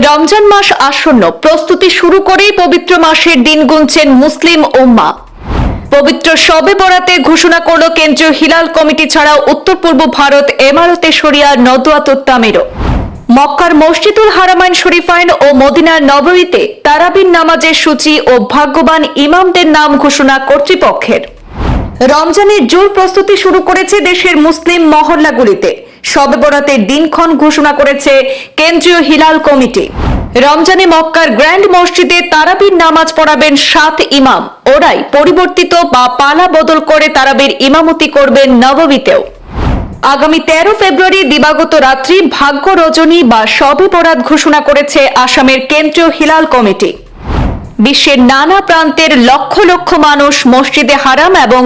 রমজান মাস আসন্ন, প্রস্তুতি শুরু করেই পবিত্র মাসের দিন গুনছেন মুসলিম উম্মা। পবিত্র শবে বরাতে ঘোষণা করল কেন্দ্রীয় হিলাল কমিটি ছাড়াও উত্তর পূর্ব ভারত, এমারতে শরিয়া নদুয়াত তামিরও মক্কার মসজিদুল হারামাইন শরীফাইন ও মদিনার নবরীতে তারাবিন নামাজের সূচি ও ভাগ্যবান ইমামদের নাম ঘোষণা কর্তৃপক্ষের। রমজানের জোর প্রস্তুতি শুরু করেছে দেশের মুসলিম মহল্লাগুলিতে। শবে বরাতের দিনক্ষণ ঘোষণা করেছে কেন্দ্রীয় হিলাল কমিটি। রমজানে মক্কার গ্র্যান্ড মসজিদে তারাবির নামাজ পড়াবেন সাত ইমাম। ওরাই পরিবর্তিত বা পালা বদল করে তারাবির ইমামতি করবেন নবমীতেও। আগামী তেরো ফেব্রুয়ারি দিবাগত রাত্রি ভাগ্য রজনী বা শবে বরাত ঘোষণা করেছে আসামের কেন্দ্রীয় হিলাল কমিটি। বিশ্বের নানা প্রান্তের লক্ষ লক্ষ মানুষ মসজিদে হারাম এবং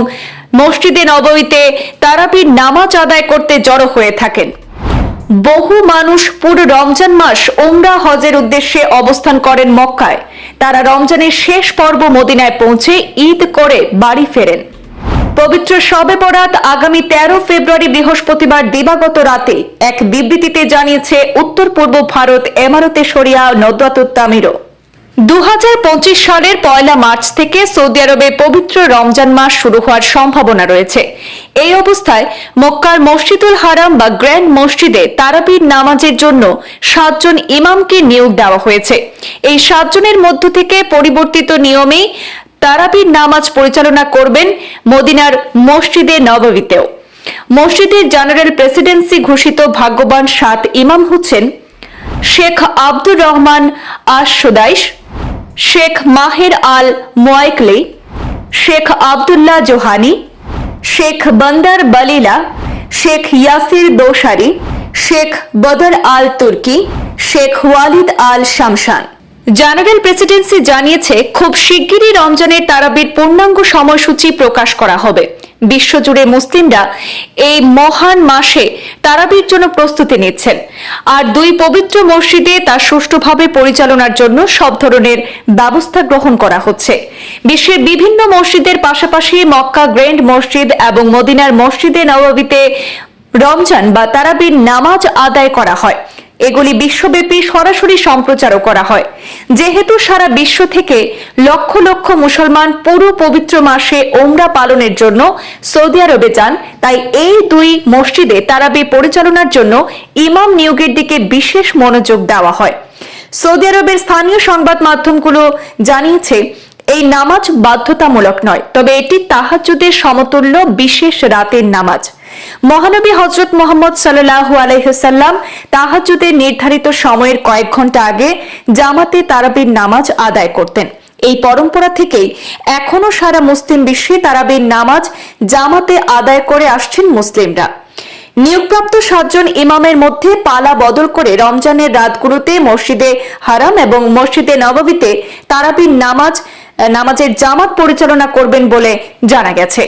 মসজিদে নবমীতে তারাবির নামাজ আদায় করতে জড়ো হয়ে থাকেন। বহু মানুষ পুরো রমজান মাস ওমরা হজের উদ্দেশ্যে অবস্থান করেন মক্কায়। তারা রমজানের শেষ পর্ব মদিনায় পৌঁছে ঈদ করে বাড়ি ফেরেন। পবিত্র শবে বরাত আগামী তেরো ফেব্রুয়ারি বৃহস্পতিবার দিবাগত রাতে এক বিবৃতিতে জানিয়েছে, উত্তর পূর্ব ভারত এমারতে শরিয়া নদাতুত তামিরও দু হাজার পঁচিশ সালের পয়লা মার্চ থেকে সৌদি আরবে পবিত্র রমজান মাস শুরু হওয়ার সম্ভাবনা রয়েছে। এই অবস্থায় মক্কার মসজিদুল হারাম বা গ্র্যান্ড মসজিদে তারাবির নামাজের জন্য সাতজন ইমামকে নিয়োগ দেওয়া হয়েছে। এই সাতজনের মধ্য থেকে পরিবর্তিত নিয়মেই তারাবির নামাজ পরিচালনা করবেন মদিনার মসজিদে নববীতেও। মসজিদের জেনারেল প্রেসিডেন্সি ঘোষিত ভাগ্যবান সাত ইমাম হচ্ছেন Sheikh Abdur Rahman as Sudais Sheikh Maher al Muaiqly, Sheikh Abdullah Juhani, Sheikh Bandar Baleela, Sheikh Yasser Dosari Sheikh Badr Al Turki, Sheikh Walid Al Shamshan. General presidency জানিয়েছে, খুব শিগগিরই রমজানের তারাবির পূর্ণাঙ্গ সময়সূচি প্রকাশ করা হবে। বিশ্বজুড়ে মুসলিমরা এই মহান মাসে তারাবির জন্য প্রস্তুতি নিচ্ছেন। আর দুই পবিত্র মসজিদে তা সুষ্ঠুভাবে পরিচালনার জন্য সব ধরনের ব্যবস্থা গ্রহণ করা হচ্ছে। বিশ্বের বিভিন্ন মসজিদের পাশাপাশি মক্কা গ্র্যান্ড মসজিদ এবং মদিনার মসজিদে নবাবিতে রমজান বা তারাবির নামাজ আদায় করা হয়। এগুলি বিশ্বব্যাপী সরাসরি সম্প্রচারও করা হয়। যেহেতু সারা বিশ্ব থেকে লক্ষ লক্ষ মুসলমান পুরো পবিত্র মাসে ওমরা পালনের জন্য সৌদি আরবে যান, তাই এই দুই মসজিদে তারাবি পরিচালনার জন্য ইমাম নিয়োগের দিকে বিশেষ মনোযোগ দেওয়া হয়। সৌদি আরবের স্থানীয় সংবাদ মাধ্যমগুলো জানিয়েছে এই নামাজ বাধ্যতামূলক নয়, তবে এটি তাহাজ্জুদের সমতুল্য বিশেষ রাতের নামাজ। মহানবী হজরত মোহাম্মদ সাল্লাহ আলাইসাল্লাম তাহাজুদের নির্ধারিত সময়ের কয়েক ঘণ্টা আগে জামাতে তারাবির নামাজ আদায় করতেন। এই পরম্পরা থেকেই এখনও সারা মুসলিম বিশ্বে তারাবির নামাজ জামাতে আদায় করে আসছেন মুসলিমরা। নিয়োগপ্রাপ্ত সাতজন ইমামের মধ্যে পালা বদল করে রমজানের রাতগুলোতে মসজিদে হারাম এবং মসজিদে নববীতে তারাবির নামাজ নামাজের জামাত পরিচালনা করবেন বলে জানা গেছে।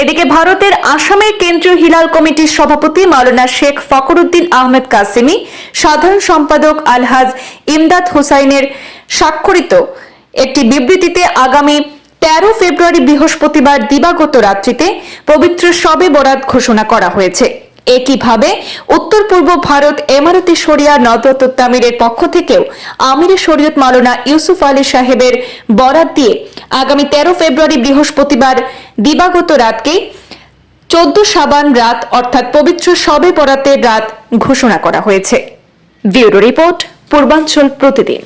এদিকে ভারতের আসামের কেন্দ্রীয় হিলাল কমিটির সভাপতি মাওলানা শেখ ফখরুদ্দিন আহমেদ কাসিমি, সাধারণ সম্পাদক আলহাজ ইমদাদ হুসাইনের স্বাক্ষরিত একটি বিবৃতিতে আগামী তেরো ফেব্রুয়ারি বৃহস্পতিবার দিবাগত রাত্রিতে পবিত্র শবে বরাত ঘোষণা করা হয়েছে। একইভাবে উত্তর পূর্ব ভারত, এমারতি শরিয়া নদরত তামিরের পক্ষ থেকেও আমিরে শরীয়ত মালনা ইউসুফ আলী সাহেবের বরাত দিয়ে আগামী তেরো ফেব্রুয়ারি বৃহস্পতিবার দিবাগত রাতকে চোদ্দ সাবান রাত অর্থাৎ পবিত্র শবে বরাতের রাত ঘোষণা করা হয়েছে। ব্যুরো রিপোর্ট, পূর্বাঞ্চল প্রতিদিন।